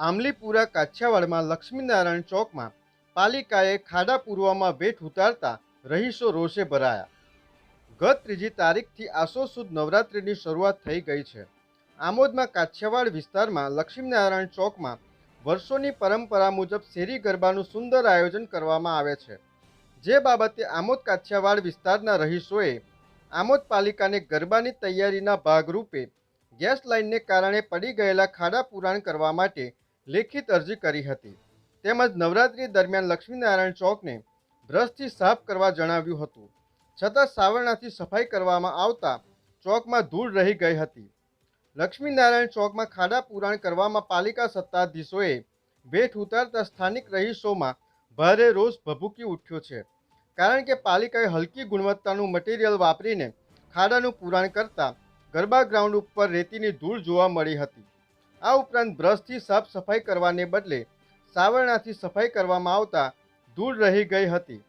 આમલીપુરા કાઠિયાવાડમાં લક્ષ્મીનારાયણ ચોકમાં પાલિકાએ ખાડા પૂરવામાં વેઠ ઉતારતા રહીશો રોષે ભરાયા. ગત ત્રીજી તારીખથી આસો સુદ નવરાત્રિની શરૂઆત થઈ ગઈ છે. આમોદમાં કાઠિયાવાડ વિસ્તારમાં લક્ષ્મીનારાયણ ચોકમાં વર્ષોની પરંપરા મુજબ શેરી ગરબાનું સુંદર આયોજન કરવામાં આવે છે. જે બાબતે આમોદ કાઠિયાવાડ વિસ્તારના રહીશોએ આમોદ પાલિકાને ગરબાની તૈયારીના ભાગરૂપે ગેસ લાઇનને કારણે પડી ગયેલા ખાડા પુરાણ કરવા માટે લેખિત અરજી કરી હતી. તેમજ નવરાત્રી દરમિયાન લક્ષ્મીનારાયણ ચોકને બ્રશથી સાફ કરવા જણાવ્યું હતું. છતાં સાવરણાથી સફાઈ કરવામાં આવતા ચોકમાં ધૂળ રહી ગઈ હતી. લક્ષ્મીનારાયણ ચોકમાં ખાડા પુરાણ કરવામાં પાલિકા સત્તાધીશોએ ભેટ ઉતારતા સ્થાનિક રહીશોમાં ભારે રોષ ભભૂકી ઉઠ્યો છે. કારણ કે પાલિકાએ હલકી ગુણવત્તાનું મટીરિયલ વાપરીને ખાડાનું પુરાણ કરતા ગરબા ગ્રાઉન્ડ ઉપર રેતીની ધૂળ જોવા મળી હતી. આ ઉપરાંત બ્રશથી સાફ સફાઈ કરવાને બદલે સાવરણાથી સફાઈ કરવામાં આવતા ધૂળ રહી ગઈ હતી,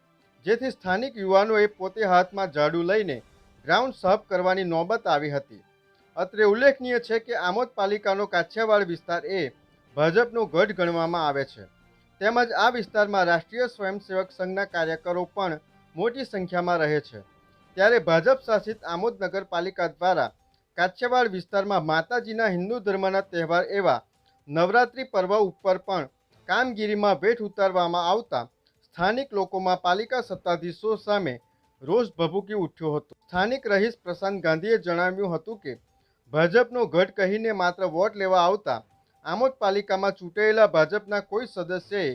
જેથી સ્થાનિક યુવાનોએ પોતે હાથમાં ઝાડુ લઈને ગ્રાઉન્ડ સાફ કરવાની નોબત આવી હતી. અત્રે ઉલ્લેખનીય છે કે આમોદ પાલિકાનો કાછિયાવાડ વિસ્તાર એ ભાજપનો ગઢ ગણવામાં આવે છે. તેમજ આ વિસ્તારમાં રાષ્ટ્રીય સ્વયંસેવક સંઘના કાર્યકરો પણ મોટી સંખ્યામાં રહે છે. ત્યારે ભાજપ શાસિત આમોદ નગરપાલિકા દ્વારા કાછિયાવાડ વિસ્તારમાં માતાજીના હિન્દુ ધર્મના તહેવાર એવા નવરાત્રિ પર્વ ઉપર પણ કામગીરીમાં ભેટ ઉતારવામાં આવતા સ્થાનિક લોકોમાં પાલિકા સત્તાધીશો સામે રોષ ભભૂકી ઉઠ્યો હતો. સ્થાનિક રહીશ પ્રશાંત ગાંધીએ જણાવ્યું હતું કે, ભાજપનો ગઢ કહીને માત્ર વોટ લેવા આવતા આમોદ પાલિકામાં ચૂંટાયેલા ભાજપના કોઈ સદસ્યએ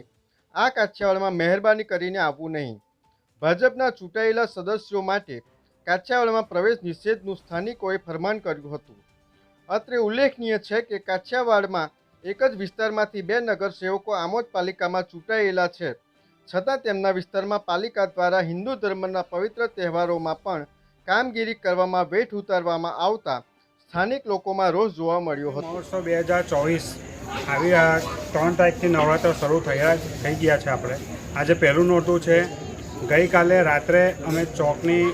આ કાઠિયાવાડમાં મહેરબાની કરીને આવવું નહીં. ભાજપના ચૂંટાયેલા સદસ્યો માટે કાછિયાવાડમાં પ્રવેશ નિષેધનું સ્થાનિકોએ ફરમાન કર્યું હતું. અત્રે ઉલ્લેખનીય છે કે કાછિયાવાડમાં એક જ વિસ્તારમાંથી બે નગરસેવકો આમોદ પાલિકામાં ચૂંટાયેલા છે. છતાં તેમના વિસ્તારમાં પાલિકા દ્વારા હિન્દુ ધર્મના પવિત્ર તહેવારોમાં પણ કામગીરી કરવામાં વેઠ ઉતારવામાં આવતા સ્થાનિક લોકોમાં રોષ જોવા મળ્યો હતો. મહોત્સવ બે હજાર ચોવીસ આવી ત્રણ તારીખથી નવરાત્ર શરૂ થયા, થઈ ગયા છે આપણે. આજે પહેલું નોરતું છે. ગઈકાલે રાત્રે અમે ચોકની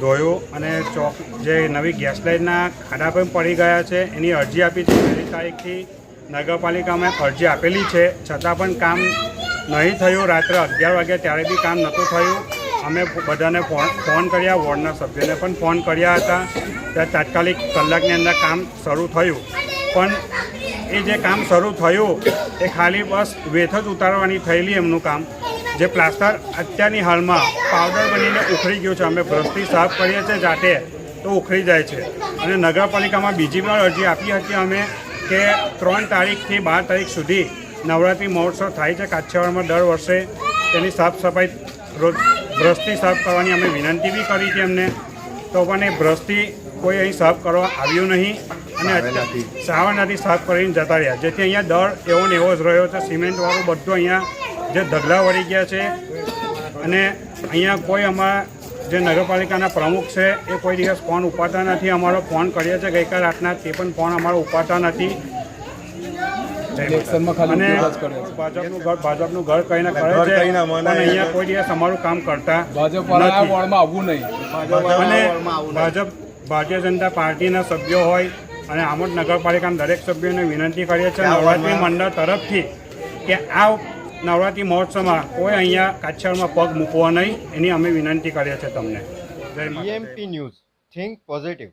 ધોયો અને ચોક જે નવી ગેસ લાઇનના ખાડા પણ પડી ગયા છે, એની અરજી આપી છે. પહેલી તારીખથી નગરપાલિકામાં અરજી આપેલી છે. છતાં પણ કામ નહીં થયું. રાત્રે અગિયાર વાગ્યા ત્યારે બી કામ નહોતું થયું. અમે બધાને ફોન ફોન કર્યા. વોર્ડના સભ્યોને પણ ફોન કર્યા હતા. ત્યાં તાત્કાલિક કલાકની અંદર કામ શરૂ થયું. પણ એ જે કામ શરૂ થયું, એ ખાલી બસ વેથ જ ઉતારવાની થયેલી એમનું કામ. જે પ્લાસ્ટર અત્યારની હાલમાં પાવડર બનીને ઉખડી ગયું છે. અમે બ્રશથી સાફ કરીએ છીએ જાતે તો ઉખડી જાય છે. અને નગરપાલિકામાં બીજી વાર અરજી આપી હતી અમે કે ત્રણ તારીખથી બાર તારીખ સુધી નવરાત્રિ મહોત્સવ થાય છે. કાછિયાવાડમાં દર વર્ષે તેની સાફ સફાઈ રોજ બ્રશથી સાફ કરવાની અમે વિનંતી બી કરી હતી એમને. તો પણ એ બ્રશથી કોઈ અહીં સાફ કરવા આવ્યું નહીં અને સાવરનાથી. સાફ કરીને જતા રહ્યા. જેથી અહીંયા દર એવો ને એવો જ રહ્યો છે. સિમેન્ટવાળું બધું અહીંયા જે ધગલા વળી ગયા છે. અને અહીંયા કોઈ અમારા જે નગરપાલિકાના પ્રમુખ છે એ કોઈ દિવસ ફોન ઉપાડતા નથી. અમારો ફોન કર્યો છે ગઈકાલ રાતના તે પણ ફોન અમારો ઉપાડતા નથી. અને જ. ભાજપનું ઘર ભાજપનું ઘર કહીને કરે છે પણ અહીંયા કોઈ દિવસ અમારું કામ કરતા નહીં. અને ભાજપ ભારતીય જનતા પાર્ટીના સભ્યો હોય અને આમોદ નગરપાલિકાના દરેક સભ્યોને વિનંતી કરીએ છીએ નવરાત્રિ મંડળ તરફથી કે આ નવરાત્રિ મહોત્સવમાં કોઈ અહીંયા કાછિયાવાડમાં પગ મૂકવો નહીં, એની અમે વિનંતી કરીએ છીએ તમને. જય ન્યૂઝ. Think positive.